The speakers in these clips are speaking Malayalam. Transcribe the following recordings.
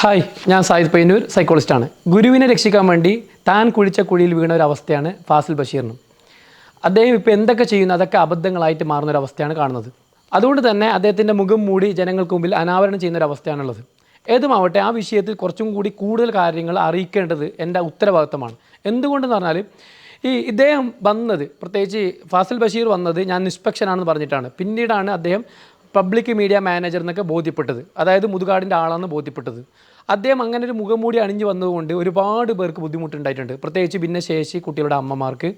ഹായ് ഞാൻ സായിദ് പയ്യന്നൂർ സൈക്കോളജിസ്റ്റാണ് ഗുരുവിനെ രക്ഷിക്കാൻ വേണ്ടി താൻ കുഴിച്ച കുഴിയിൽ വീണ ഒരു അവസ്ഥയാണ് ഫാസിൽ ബഷീറിനും. അദ്ദേഹം ഇപ്പോൾ എന്തൊക്കെ ചെയ്യുന്നു? അതൊക്കെ അബദ്ധങ്ങളായിട്ട് മാറുന്ന ഒരു അവസ്ഥയാണ് കാണുന്നത്. അതുകൊണ്ട് തന്നെ അദ്ദേഹത്തിന്റെ മുഖം മൂടി ജനങ്ങൾക്ക് മുമ്പിൽ അനാവരണം ചെയ്യുന്ന ഒരു അവസ്ഥയാണുള്ളത്. ഏതുമാവട്ടെ ആ വിഷയത്തിൽ കുറച്ചും കൂടി കൂടുതൽ കാര്യങ്ങൾ അറിയിക്കേണ്ടത് എന്റെ ഉത്തരവാദിത്തമാണ്. എന്തുകൊണ്ടെന്ന് പറഞ്ഞാൽ ഈ ഇദ്ദേഹം വന്നത് പ്രത്യേകിച്ച് ഫാസിൽ ബഷീർ വന്നത് ഞാൻ നിഷ്പക്ഷനാണെന്ന് പറഞ്ഞിട്ടാണ്. പിന്നീടാണ് അദ്ദേഹം പബ്ലിക് മീഡിയ മാനേജർ എന്നൊക്കെ ബോധ്യപ്പെട്ടത്. അതായത് മുതുകാടിന്റെ ആളാണെന്ന് ബോധ്യപ്പെട്ടത്. അദ്ദേഹം അങ്ങനെ ഒരു മുഖംമൂടി അണിഞ്ഞു വന്നതുകൊണ്ട് ഒരുപാട് പേർക്ക് ബുദ്ധിമുട്ടുണ്ടായിട്ടുണ്ട്. പ്രത്യേകിച്ച് ഭിന്നശേഷി കുട്ടികളുടെ അമ്മമാർക്ക്.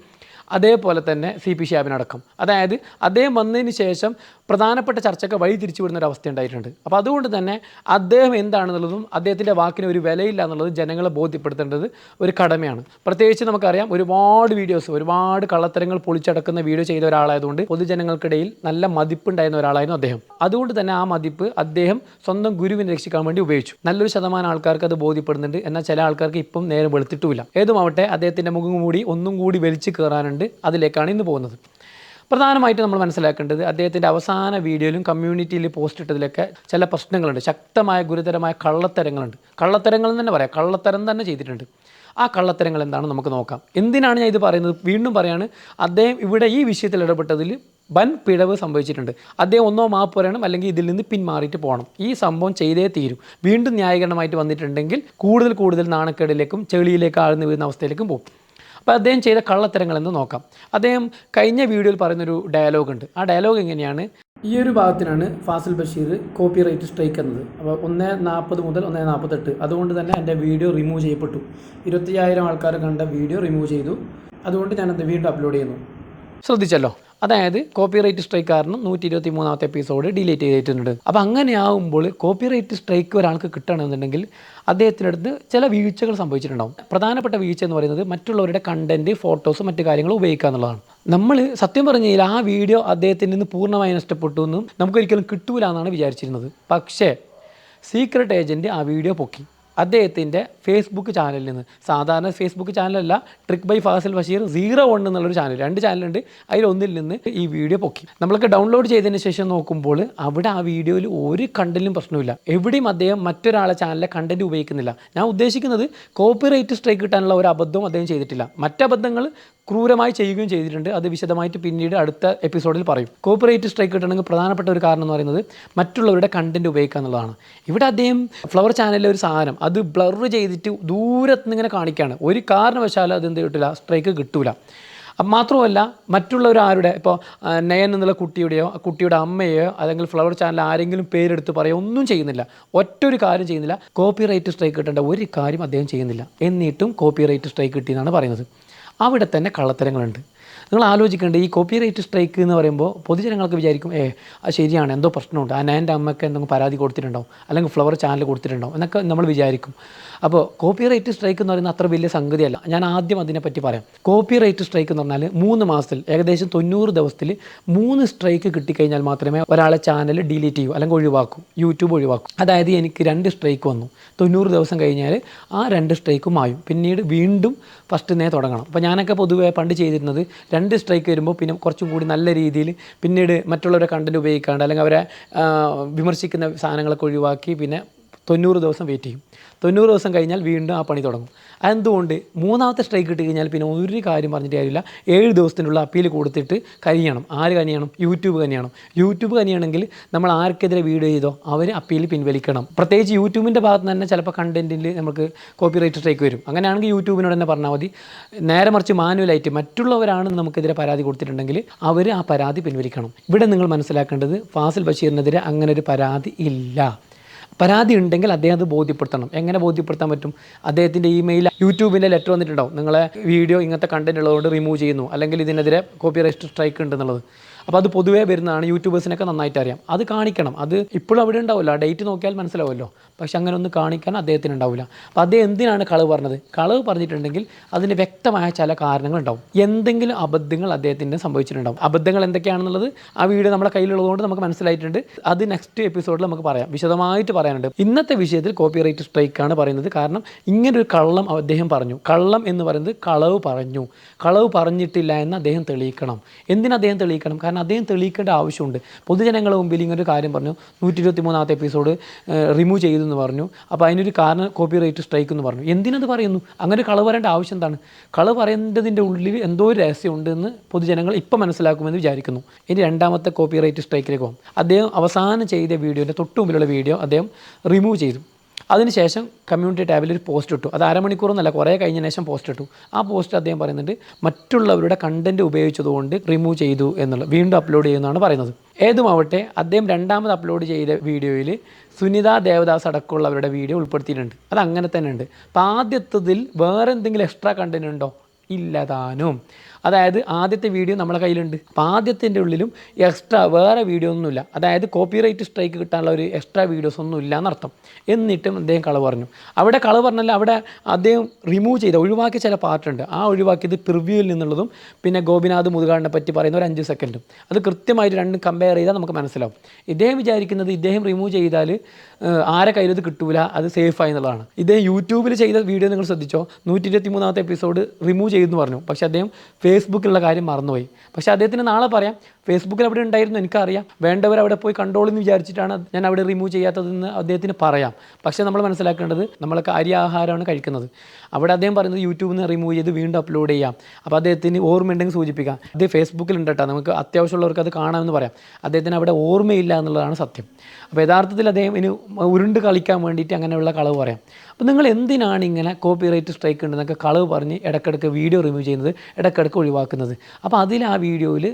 അതേപോലെ തന്നെ സി പി ഷാബിനടക്കം അതായത് അദ്ദേഹം വന്നതിന് ശേഷം പ്രധാനപ്പെട്ട ചർച്ചയ്ക്ക് വഴി തിരിച്ചു വിടുന്ന ഒരു അവസ്ഥ ഉണ്ടായിട്ടുണ്ട്. അപ്പോൾ അതുകൊണ്ട് തന്നെ അദ്ദേഹം എന്താണെന്നുള്ളതും അദ്ദേഹത്തിന്റെ വാക്കിന് ഒരു വിലയില്ല എന്നുള്ളത് ജനങ്ങളെ ബോധ്യപ്പെടുത്തേണ്ടത് ഒരു കടമയാണ്. പ്രത്യേകിച്ച് നമുക്കറിയാം ഒരുപാട് വീഡിയോസ് ഒരുപാട് കള്ളത്തരങ്ങൾ പൊളിച്ചടക്കുന്ന വീഡിയോ ചെയ്ത ഒരാളായതുകൊണ്ട് പൊതുജനങ്ങൾക്കിടയിൽ നല്ല മതിപ്പുണ്ടായിരുന്ന ഒരാളായിരുന്നു അദ്ദേഹം. അതുകൊണ്ട് തന്നെ ആ മതിപ്പ് അദ്ദേഹം സ്വന്തം ഗുരുവിനെ രക്ഷിക്കാൻ വേണ്ടി ഉപയോഗിച്ചു. നല്ലൊരു ശതമാനം ആൾക്കാർക്ക് അത് ബോധ്യപ്പെടുന്നുണ്ട്. എന്നാൽ ചില ആൾക്കാർക്ക് ഇപ്പം നേരം വെളുത്തിട്ടുമില്ല. ഏതുമാവട്ടെ അദ്ദേഹത്തിന്റെ മുഖം കൂടി ഒന്നും കൂടി വലിച്ചു കയറാനുണ്ട് അതിലേക്കാണ് ഇന്ന് പോകുന്നത്. പ്രധാനമായിട്ട് നമ്മൾ മനസ്സിലാക്കേണ്ടത് അദ്ദേഹത്തിന്റെ അവസാന വീഡിയോയിലും കമ്മ്യൂണിറ്റിയിൽ പോസ്റ്റ് ഇട്ടതിലൊക്കെ ചില പ്രശ്നങ്ങളുണ്ട്. ശക്തമായ ഗുരുതരമായ കള്ളത്തരങ്ങളുണ്ട്. കള്ളത്തരങ്ങൾ തന്നെ പറയാം. കള്ളത്തരം തന്നെ ചെയ്തിട്ടുണ്ട്. ആ കള്ളത്തരങ്ങൾ എന്താണെന്ന് നമുക്ക് നോക്കാം. എന്തിനാണ് ഞാൻ ഇത് പറയുന്നത്? വീണ്ടും പറയാണ് അദ്ദേഹം ഇവിടെ ഈ വിഷയത്തിൽ ഇടപെട്ടതിൽ വൻ പിഴവ് സംഭവിച്ചിട്ടുണ്ട്. അദ്ദേഹം ഒന്നോ മാപ്പ് പറയണം അല്ലെങ്കിൽ ഇതിൽ നിന്ന് പിന്മാറിയിട്ട് പോകണം. ഈ സംഭവം ചെയ്തേ തീരും. വീണ്ടും ന്യായീകരണമായിട്ട് വന്നിട്ടുണ്ടെങ്കിൽ കൂടുതൽ കൂടുതൽ നാണക്കേടിലേക്കും ചെളിയിലേക്ക് ആഴ്ന്നു വീഴുന്ന അവസ്ഥയിലേക്കും പോകും. അപ്പോൾ അദ്ദേഹം ചെയ്ത കള്ളത്തരങ്ങൾ എന്ന് നോക്കാം. അദ്ദേഹം കഴിഞ്ഞ വീഡിയോയിൽ പറയുന്നൊരു ഡയലോഗ് ഉണ്ട് ആ ഡയലോഗ് എങ്ങനെയാണ്? ഈ ഒരു ഭാഗത്തിനാണ് Fazil Basheer copyright strike എന്നത്. അപ്പോൾ ഒന്ന് നാൽപ്പത് മുതൽ ഒന്ന് നാൽപ്പത്തെട്ട്. അതുകൊണ്ട് തന്നെ എന്റെ വീഡിയോ റിമൂവ് ചെയ്യപ്പെട്ടു. ഇരുപത്തിയായിരം ആൾക്കാർ കണ്ട വീഡിയോ റിമൂവ് ചെയ്തു. അതുകൊണ്ട് ഞാനത് വീണ്ടും അപ്ലോഡ് ചെയ്യുന്നു. ശ്രദ്ധിച്ചല്ലോ. അതായത് കോപ്പിറൈറ്റ് സ്ട്രൈക്ക് കാരണം നൂറ്റി ഇരുപത്തി മൂന്നാമത്തെ എപ്പിസോഡ് ഡിലീറ്റ് ചെയ്തിട്ടുണ്ട്. അപ്പോൾ അങ്ങനെയാവുമ്പോൾ കോപ്പിറൈറ്റ് സ്ട്രൈക്ക് ഒരാൾക്ക് കിട്ടണമെന്നുണ്ടെങ്കിൽ അദ്ദേഹത്തിന്റെ അടുത്ത് ചില വീഴ്ചകൾ സംഭവിച്ചിട്ടുണ്ടാവും. പ്രധാനപ്പെട്ട വീഴ്ച എന്ന് പറയുന്നത് മറ്റുള്ളവരുടെ കണ്ടന്റ് ഫോട്ടോസ് മറ്റു കാര്യങ്ങൾ ഉപയോഗിക്കുക എന്നുള്ളതാണ്. നമ്മൾ സത്യം പറഞ്ഞാൽ ആ വീഡിയോ അദ്ദേഹത്തിൽ നിന്ന് പൂർണമായി നഷ്ടപ്പെട്ടു എന്നും നമുക്കൊരിക്കലും കിട്ടൂല എന്നാണ് വിചാരിച്ചിരുന്നത്. പക്ഷേ സീക്രട്ട് ഏജന്റ് ആ വീഡിയോ പൊക്കി. അദ്ദേഹത്തിന്റെ ഫേസ്ബുക്ക് ചാനലിൽ നിന്ന്. സാധാരണ Facebook ചാനലല്ല trick by Fasil Basheer zero one എന്നുള്ളൊരു ചാനൽ രണ്ട് ചാനലുണ്ട് അതിലൊന്നിൽ നിന്ന് ഈ വീഡിയോ പൊക്കി. നമ്മൾക്ക് ഡൗൺലോഡ് ചെയ്തതിന് ശേഷം നോക്കുമ്പോൾ അവിടെ ആ വീഡിയോയിൽ ഒരു കണ്ടന്റിലും പ്രശ്നമില്ല എവിടെയും അദ്ദേഹം മറ്റൊരാളെ ചാനലിലെ കണ്ടന്റ് ഉപയോഗിക്കുന്നില്ല. ഞാൻ ഉദ്ദേശിക്കുന്നത് കോപ്പിറൈറ്റ് സ്ട്രൈക്ക് കിട്ടാനുള്ള ഒരു അബദ്ധവും അദ്ദേഹം ചെയ്തിട്ടില്ല. മറ്റബദ്ധങ്ങൾ ക്രൂരമായി ചെയ്യുകയും ചെയ്തിട്ടുണ്ട്. അത് വിശദമായിട്ട് പിന്നീട് അടുത്ത എപ്പിസോഡിൽ പറയും. കോപ്പറേറ്റ് സ്ട്രൈക്ക് കിട്ടണമെങ്കിൽ പ്രധാനപ്പെട്ട ഒരു കാരണം എന്ന് പറയുന്നത് മറ്റുള്ളവരുടെ കണ്ടന്റ് ഉപയോഗിക്കുക എന്നുള്ളതാണ്. ഇവിടെ അദ്ദേഹം ഫ്ലവർ ചാനലിലെ ഒരു സാധനം അത് ബ്ലർ ചെയ്തിട്ട് ദൂരത്ത് നിന്ന് ഇങ്ങനെ കാണിക്കുകയാണ്. ഒരു കാരണവശാലും അത് എന്ത് കിട്ടില്ല സ്ട്രൈക്ക് കിട്ടൂല. മാത്രമല്ല മറ്റുള്ളവർ ആരുടെ? ഇപ്പോൾ നയൻ എന്നുള്ള കുട്ടിയുടെയോ കുട്ടിയുടെ അമ്മയോ അല്ലെങ്കിൽ ഫ്ലവർ ചാനൽ ആരെങ്കിലും പേരെടുത്ത് പറയുക ഒന്നും ചെയ്യുന്നില്ല. ഒറ്റൊരു കാര്യം ചെയ്യുന്നില്ല. കോപ്പി റൈറ്റ് സ്ട്രൈക്ക് കിട്ടേണ്ട ഒരു കാര്യം അദ്ദേഹം ചെയ്യുന്നില്ല. എന്നിട്ടും കോപ്പി റൈറ്റ് സ്ട്രൈക്ക് കിട്ടിയെന്നാണ് പറയുന്നത്. അവിടെ തന്നെ കള്ളത്തരങ്ങളുണ്ട്. നിങ്ങൾ ആലോചിക്കേണ്ടത് ഈ കോപ്പി റൈറ്റ് സ്ട്രൈക്ക് എന്ന് പറയുമ്പോൾ പൊതുജനങ്ങൾക്ക് വിചാരിക്കും ഏ അത് ശരിയാണ് എന്തോ പ്രശ്നമുണ്ട്. ആ നയന്റെ അമ്മയ്ക്ക് എന്തെങ്കിലും പരാതി കൊടുത്തിട്ടുണ്ടാവും അല്ലെങ്കിൽ ഫ്ലവർ ചാനൽ കൊടുത്തിട്ടുണ്ടാവും എന്നൊക്കെ നമ്മൾ വിചാരിക്കും. അപ്പോൾ കോപ്പി റൈറ്റ് സ്ട്രൈക്ക് എന്ന് പറയുന്നത് അത്ര വലിയ സംഗതിയല്ല. ഞാൻ ആദ്യം അതിനെപ്പറ്റി പറയാം. കോപ്പി റൈറ്റ് സ്ട്രൈക്ക് എന്ന് പറഞ്ഞാൽ മൂന്ന് മാസത്തിൽ ഏകദേശം തൊണ്ണൂറ് ദിവസത്തിൽ മൂന്ന് സ്ട്രൈക്ക് കിട്ടിക്കഴിഞ്ഞാൽ മാത്രമേ ഒരാളെ ചാനൽ ഡിലീറ്റ് ചെയ്യൂ അല്ലെങ്കിൽ ഒഴിവാക്കൂ യൂട്യൂബ് ഒഴിവാക്കും. അതായത് എനിക്ക് രണ്ട് സ്ട്രൈക്ക് വന്നു. തൊണ്ണൂറ് ദിവസം കഴിഞ്ഞാൽ ആ രണ്ട് സ്ട്രൈക്കും ആയും. പിന്നീട് വീണ്ടും ഫസ്റ്റ് നേ തുടങ്ങണം. അപ്പോൾ ഞാനൊക്കെ പൊതുവേ പണ്ട് ചെയ്തിരുന്നത് രണ്ട് സ്ട്രൈക്ക് വരുമ്പോൾ പിന്നെ കുറച്ചും കൂടി നല്ല രീതിയിൽ പിന്നീട് മറ്റുള്ളവരുടെ കണ്ടന്റ് ഉപയോഗിക്കാണ്ട് അല്ലെങ്കിൽ അവരെ വിമർശിക്കുന്ന സാധനങ്ങളൊക്കെ ഒഴിവാക്കി പിന്നെ തൊണ്ണൂറ് ദിവസം വെയിറ്റ് ചെയ്യും. തൊണ്ണൂറ് ദിവസം കഴിഞ്ഞാൽ വീണ്ടും ആ പണി തുടങ്ങും. അതെന്തുകൊണ്ട്? മൂന്നാമത്തെ സ്ട്രൈക്ക് കിട്ടി കഴിഞ്ഞാൽ പിന്നെ ഒരു കാര്യം പറഞ്ഞിട്ട് കാര്യമില്ല. ഏഴ് ദിവസത്തിനുള്ള അപ്പീൽ കൊടുത്തിട്ട് കനിയണം. ആര് കനിയണം? യൂട്യൂബ് കനിയണം. യൂട്യൂബ് കനിയണമെങ്കിൽ നമ്മൾ ആർക്കെതിരെ വീഡിയോ ചെയ്തോ അവർ അപ്പീൽ പിൻവലിക്കണം. പ്രത്യേകിച്ച് യൂട്യൂബിന്റെ ഭാഗത്ത് തന്നെ ചിലപ്പോൾ കണ്ടന്റിൽ നമുക്ക് കോപ്പിറൈറ്റ് സ്ട്രൈക്ക് വരും. അങ്ങനെയാണെങ്കിൽ യൂട്യൂബിനോട് തന്നെ പറഞ്ഞാൽ മതി. നേരെ മറിച്ച് മാനുവലായിട്ട് മറ്റുള്ളവരാണ് നമുക്കെതിരെ പരാതി കൊടുത്തിട്ടുണ്ടെങ്കിൽ അവർ ആ പരാതി പിൻവലിക്കണം. ഇവിടെ നിങ്ങൾ മനസ്സിലാക്കേണ്ടത് ഫാസിൽ ബഷീറിനെതിരെ അങ്ങനെ ഒരു പരാതി ഇല്ല. പരാതി ഉണ്ടെങ്കിൽ അദ്ദേഹം അത് ബോധ്യപ്പെടുത്തണം. എങ്ങനെ ബോധ്യപ്പെടുത്താൻ പറ്റും? അദ്ദേഹത്തിന്റെ ഇമെയിൽ യൂട്യൂബിന്റെ ലെറ്റർ വന്നിട്ടുണ്ടാവും. നിങ്ങളെ വീഡിയോ ഇങ്ങനത്തെ കണ്ടന്റ് ഉള്ളതുകൊണ്ട് റിമൂവ് ചെയ്യുന്നു. അല്ലെങ്കിൽ ഇതിനെതിരെ കോപ്പി റൈറ്റ് സ്ട്രൈക്ക് ഉണ്ടെന്നുള്ളത്. അപ്പോൾ അത് പൊതുവേ വരുന്നതാണ് യൂട്യൂബേഴ്സിനൊക്കെ നന്നായിട്ട് അറിയാം. അത് കാണിക്കണം. അത് ഇപ്പോഴും അവിടെ ഉണ്ടാവില്ല ഡേറ്റ് നോക്കിയാൽ മനസ്സിലാവുമല്ലോ. പക്ഷെ അങ്ങനെ ഒന്ന് കാണിക്കാൻ അദ്ദേഹത്തിന് ഉണ്ടാവില്ല. അപ്പോൾ അദ്ദേഹം എന്തിനാണ് കളവ് പറഞ്ഞത്? കളവ് പറഞ്ഞിട്ടുണ്ടെങ്കിൽ അതിന് വ്യക്തമായ ചില കാരണങ്ങളുണ്ടാവും. എന്തെങ്കിലും അബദ്ധങ്ങൾ അദ്ദേഹത്തിന് സംഭവിച്ചിട്ടുണ്ടാവും. അബദ്ധങ്ങൾ എന്തൊക്കെയാണെന്നുള്ളത് ആ വീഡിയോ നമ്മുടെ കയ്യിലുള്ളതുകൊണ്ട് നമുക്ക് മനസ്സിലായിട്ടുണ്ട്. അത് നെക്സ്റ്റ് എപ്പിസോഡിൽ നമുക്ക് പറയാം. വിശദമായിട്ട് പറയാനുണ്ട്. ഇന്നത്തെ വിഷയത്തിൽ കോപ്പി റൈറ്റ് സ്ട്രൈക്കാണ് പറയുന്നത്. കാരണം ഇങ്ങനൊരു കള്ളം അദ്ദേഹം പറഞ്ഞു. കള്ളം എന്ന് പറയുന്നത് കളവ് പറഞ്ഞു. കളവ് പറഞ്ഞിട്ടില്ല എന്ന് അദ്ദേഹം തെളിയിക്കണം. എന്തിനദ്ദേഹം തെളിയിക്കണം? കാരണം അദ്ദേഹം തെളിയിക്കേണ്ട ആവശ്യമുണ്ട്. പൊതുജനങ്ങളുടെ മുമ്പിൽ ഇങ്ങനൊരു കാര്യം പറഞ്ഞു. നൂറ്റി ഇരുപത്തി മൂന്നാമത്തെ എപ്പിസോഡ് റിമൂവ് ചെയ്തു എന്ന് പറഞ്ഞു. അപ്പോൾ അതിനൊരു കാരണം കോപ്പി റൈറ്റ് സ്ട്രൈക്ക് എന്ന് പറഞ്ഞു. എന്തിനത് പറയുന്നു? അങ്ങനെ കളവ് പറയേണ്ട ആവശ്യം എന്താണ്? കളവ് പറയേണ്ടതിന്റെ ഉള്ളിൽ എന്തോ ഒരു രഹസ്യമുണ്ട് എന്ന് പൊതുജനങ്ങൾ ഇപ്പം മനസ്സിലാക്കുമെന്ന് വിചാരിക്കുന്നു. ഇനി രണ്ടാമത്തെ കോപ്പി റൈറ്റ് സ്ട്രൈക്കിലേക്ക് പോകും. അദ്ദേഹം അവസാനം ചെയ്ത വീഡിയോന്റെ തൊട്ട് മുമ്പിലുള്ള വീഡിയോ അദ്ദേഹം റിമൂവ് ചെയ്തു. അതിനുശേഷം കമ്മ്യൂണിറ്റി ടാബിൽ ഒരു പോസ്റ്റ് ഇട്ടു. അത് അരമണിക്കൂറൊന്നല്ല കുറേ കഴിഞ്ഞ ശേഷം പോസ്റ്റ് ഇട്ടു. ആ പോസ്റ്റ് അദ്ദേഹം പറയുന്നുണ്ട് മറ്റുള്ളവരുടെ കണ്ടന്റ് ഉപയോഗിച്ചതുകൊണ്ട് റിമൂവ് ചെയ്തു എന്നുള്ള വീണ്ടും അപ്ലോഡ് ചെയ്യുന്നതാണ് പറയുന്നത്. ഏതുമാവട്ടെ അദ്ദേഹം രണ്ടാമത് അപ്ലോഡ് ചെയ്ത വീഡിയോയിൽ സുനിത ദേവദാസ് അടക്കമുള്ളവരുടെ വീഡിയോ ഉൾപ്പെടുത്തിയിട്ടുണ്ട്. അത് അങ്ങനെ തന്നെ ഉണ്ട് അപ്പോൾ ആദ്യത്തതിൽ വേറെ എന്തെങ്കിലും എക്സ്ട്രാ കണ്ടന്റ് ഉണ്ടോ? ഇല്ലതാനും അതായത് ആദ്യത്തെ വീഡിയോ നമ്മളെ കയ്യിലുണ്ട്. അപ്പോൾ ആദ്യത്തിന്റെ ഉള്ളിലും എക്സ്ട്രാ വേറെ വീഡിയോ ഒന്നുമില്ല. അതായത് കോപ്പിറൈറ്റ് സ്ട്രൈക്ക് കിട്ടാനുള്ള ഒരു എക്സ്ട്രാ വീഡിയോസ് ഒന്നും ഇല്ല എന്നർത്ഥം. എന്നിട്ടും അദ്ദേഹം കളവ് പറഞ്ഞു. അവിടെ കളവ് പറഞ്ഞാൽ അവിടെ അദ്ദേഹം റിമൂവ് ചെയ്ത ഒഴിവാക്കിയ ചില പാർട്ടുണ്ട് ആ ഒഴിവാക്കിയത് പ്രിവ്യൂവിൽ നിന്നുള്ളതും പിന്നെ ഗോപിനാഥ് മുതുകാടിനെ പറ്റി പറയുന്ന ഒരു അഞ്ച് സെക്കൻഡും അത് കൃത്യമായിട്ട് രണ്ടും കമ്പയർ ചെയ്താൽ നമുക്ക് മനസ്സിലാവും. ഇദ്ദേഹം വിചാരിക്കുന്നത് ഇദ്ദേഹം റിമൂവ് ചെയ്താൽ ആരെ കയ്യിലത് കിട്ടൂല അത് സേഫായി എന്നുള്ളതാണ്. ഇദ്ദേഹം യൂട്യൂബിൽ ചെയ്ത വീഡിയോ നിങ്ങൾ ശ്രദ്ധിച്ചോ? നൂറ്റി ഇരുപത്തി മൂന്നാമത്തെ എപ്പിസോഡ് റിമൂവ് ചെയ്തെന്ന് പറഞ്ഞു. പക്ഷേ അദ്ദേഹം ഫേസ്ബുക്കിലുള്ള കാര്യം മറന്നുപോയി. പക്ഷേ അദ്ദേഹത്തിന് നാളെ പറയാം ഫേസ്ബുക്കിൽ അവിടെ ഉണ്ടായിരുന്നു എനിക്കറിയാം. വേണ്ടവർ അവിടെ പോയി കണ്ടോളെന്ന് വിചാരിച്ചിട്ടാണ് ഞാൻ അവിടെ റിമൂവ് ചെയ്യാത്തതെന്ന് അദ്ദേഹത്തിന് പറയാം. പക്ഷേ നമ്മൾ മനസ്സിലാക്കേണ്ടത് നമ്മൾ കാര്യാഹാരമാണ് കഴിക്കുന്നത്. അവിടെ അദ്ദേഹം പറയുന്നത് യൂട്യൂബിൽ നിന്ന് റിമൂവ് ചെയ്ത് വീണ്ടും അപ്ലോഡ് ചെയ്യാം. അപ്പോൾ അദ്ദേഹത്തിന് ഓർമ്മയുണ്ടെങ്കിൽ സൂചിപ്പിക്കാം. ഇത് ഫേസ്ബുക്കിൽ ഉണ്ട് കേട്ടോ. നമുക്ക് അത്യാവശ്യമുള്ളവർക്ക് അത് കാണാമെന്ന് പറയാം. അദ്ദേഹത്തിന് അവിടെ ഓർമ്മയില്ല എന്നുള്ളതാണ് സത്യം. അപ്പോൾ യഥാർത്ഥത്തിൽ അദ്ദേഹം ഇനി ഉരുണ്ട് കളിക്കാൻ വേണ്ടിയിട്ട് അങ്ങനെയുള്ള കളവ് പറയാം. അപ്പോൾ നിങ്ങൾ എന്തിനാണ് ഇങ്ങനെ കോപ്പി റൈറ്റ് സ്ട്രൈക്ക് ഉണ്ടെന്നൊക്കെ കളവ് പറഞ്ഞ് ഇടയ്ക്കിടയ്ക്ക് വീഡിയോ റിമൂവ് ചെയ്യുന്നത് ഇടയ്ക്കിടയ്ക്ക് ഒഴിവാക്കുന്നത്? അപ്പോൾ അതിൽ ആ വീഡിയോയിൽ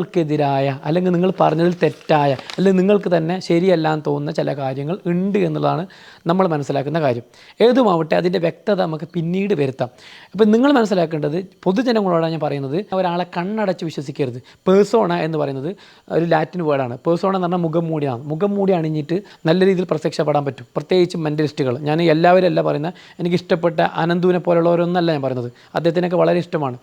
നിങ്ങൾക്കെതിരായ അല്ലെങ്കിൽ നിങ്ങൾ പറഞ്ഞതിൽ തെറ്റായ അല്ലെങ്കിൽ നിങ്ങൾക്ക് തന്നെ ശരിയല്ലാന്ന് തോന്നുന്ന ചില കാര്യങ്ങൾ ഉണ്ട് എന്നുള്ളതാണ് നമ്മൾ മനസ്സിലാക്കുന്ന കാര്യം. ഏതുമാവട്ടെ അതിന്റെ വ്യക്തത നമുക്ക് പിന്നീട് വരുത്താം. ഇപ്പം നിങ്ങൾ മനസ്സിലാക്കേണ്ടത് പൊതുജനങ്ങളോടാണ് ഞാൻ പറയുന്നത് ഒരാളെ കണ്ണടച്ച് വിശ്വസിക്കരുത്. പേഴ്സോണ എന്ന് പറയുന്നത് ഒരു ലാറ്റിൻ വേർഡാണ്. പേഴ്സോണ എന്ന് പറഞ്ഞാൽ മുഖം മൂടിയാണ്. മുഖം മൂടി അണിഞ്ഞിട്ട് നല്ല രീതിയിൽ പ്രത്യക്ഷപ്പെടാൻ പറ്റും. പ്രത്യേകിച്ച് മെന്റലിസ്റ്റുകൾ. ഞാൻ എല്ലാവരും അല്ല പറയുന്നത് എനിക്ക് ഇഷ്ടപ്പെട്ട അനന്തുവിനെ പോലുള്ളവരൊന്നല്ല ഞാൻ പറയുന്നത്. അദ്ദേഹത്തിനൊക്കെ വളരെ ഇഷ്ടമാണ്.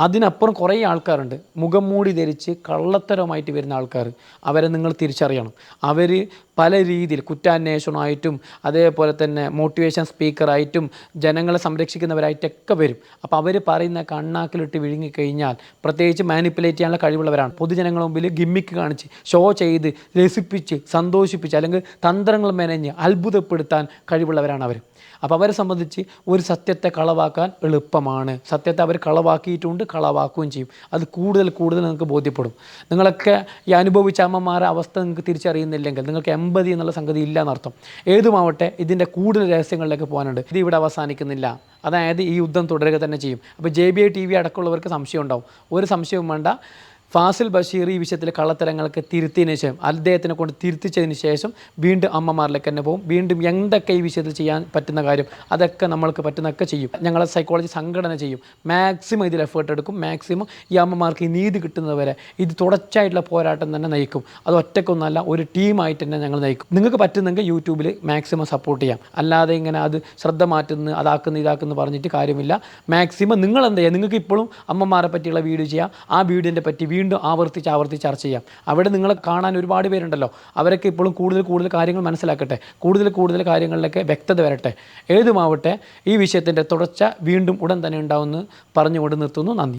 അതിനപ്പുറം കുറേ ആൾക്കാരുണ്ട്. മുഖം മൂടി ധരിച്ച് കള്ളത്തരമായിട്ട് വരുന്ന ആൾക്കാർ. അവരെ നിങ്ങൾ തിരിച്ചറിയണം. അവർ പല രീതിയിൽ കുറ്റാന്വേഷണമായിട്ടും അതേപോലെ തന്നെ മോട്ടിവേഷൻ സ്പീക്കറായിട്ടും ജനങ്ങളെ സംരക്ഷിക്കുന്നവരായിട്ടൊക്കെ വരും. അപ്പോൾ അവർ പറയുന്ന കണ്ണാക്കിലിട്ട് വിഴുങ്ങിക്കഴിഞ്ഞാൽ പ്രത്യേകിച്ച് മാനിപ്പുലേറ്റ് ചെയ്യാനുള്ള കഴിവുള്ളവരാണ്. പൊതുജനങ്ങളുടെ മുമ്പിൽ ഗിമ്മിക്ക് കാണിച്ച് ഷോ ചെയ്ത് രസിപ്പിച്ച് സന്തോഷിപ്പിച്ച് അല്ലെങ്കിൽ തന്ത്രങ്ങൾ മെനഞ്ഞ് അത്ഭുതപ്പെടുത്താൻ കഴിവുള്ളവരാണ് അവർ അപ്പോൾ അവരെ സംബന്ധിച്ച് ഒരു സത്യത്തെ കളവാക്കാൻ എളുപ്പമാണ്. സത്യത്തെ അവർ കളവാക്കിയിട്ടുണ്ട് കളവാക്കുകയും ചെയ്യും. അത് കൂടുതൽ കൂടുതൽ നിങ്ങൾക്ക് ബോധ്യപ്പെടും. നിങ്ങളൊക്കെ ഈ അനുഭവിച്ച അമ്മമാരെ അവസ്ഥ നിങ്ങൾക്ക് തിരിച്ചറിയുന്നില്ലെങ്കിൽ നിങ്ങൾക്ക് എമ്പതി എന്നുള്ള സംഗതി ഇല്ല എന്നർത്ഥം ഏതുമാവട്ടെ ഇതിന്റെ കൂടുതൽ രഹസ്യങ്ങളിലേക്ക് പോകാനുണ്ട്. ഇത് ഇവിടെ അവസാനിക്കുന്നില്ല. അതായത് ഈ യുദ്ധം തുടരുക തന്നെ ചെയ്യും. അപ്പോൾ J B I T V അടക്കമുള്ളവർക്ക് സംശയം ഉണ്ടാവും ഒരു സംശയവും വേണ്ട. ഫാസിൽ ബഷീർ ഈ വിഷയത്തിൽ കള്ളത്തരങ്ങൾക്ക് തിരുത്തിയതിനു ശേഷം അദ്ദേഹത്തിനെ കൊണ്ട് തിരുത്തിച്ചതിന് ശേഷം വീണ്ടും അമ്മമാരിലേക്ക് തന്നെ പോകും. വീണ്ടും എന്തൊക്കെ ഈ വിഷയത്തിൽ ചെയ്യാൻ പറ്റുന്ന കാര്യം അതൊക്കെ നമ്മൾക്ക് പറ്റുന്നതൊക്കെ ചെയ്യും. ഞങ്ങളെ സൈക്കോളജി സംഘടന ചെയ്യും. മാക്സിമം ഇതിൽ എഫേർട്ട് എടുക്കും. മാക്സിമം ഈ അമ്മമാർക്ക് ഈ നീതി കിട്ടുന്നവരെ ഇത് തുടർച്ചയായിട്ടുള്ള പോരാട്ടം തന്നെ നയിക്കും. അത് ഒറ്റക്കൊന്നല്ല ഒരു ടീമായിട്ട് തന്നെ ഞങ്ങൾ നയിക്കും. നിങ്ങൾക്ക് പറ്റുന്നെങ്കിൽ യൂട്യൂബിൽ മാക്സിമം സപ്പോർട്ട് ചെയ്യാം. അല്ലാതെ ഇങ്ങനെ അത് ശ്രദ്ധ മാറ്റുന്ന അതാക്കുന്നു ഇതാക്കുന്നു പറഞ്ഞിട്ട് കാര്യമില്ല. മാക്സിമം നിങ്ങൾ എന്ത് നിങ്ങൾക്ക് ഇപ്പോഴും അമ്മമാരെ പറ്റിയുള്ള വീഡിയോ ചെയ്യാം. ആ വീഡിയോന്റെ പറ്റി വീണ്ടും ആവർത്തിച്ച് ആവർത്തിച്ച് ചർച്ച ചെയ്യാം. അവിടെ നിങ്ങളെ കാണാൻ ഒരുപാട് പേരുണ്ടല്ലോ. അവരൊക്കെ ഇപ്പോഴും കൂടുതൽ കൂടുതൽ കാര്യങ്ങൾ മനസ്സിലാക്കട്ടെ. കൂടുതൽ കൂടുതൽ കാര്യങ്ങളിലൊക്കെ വ്യക്തത വരട്ടെ. ഏതുമാവട്ടെ ഈ വിഷയത്തിന്റെ തുടർച്ച വീണ്ടും ഉടൻ തന്നെ ഉണ്ടാവുമെന്ന് പറഞ്ഞുകൊണ്ട് നിർത്തുന്നു. നന്ദി.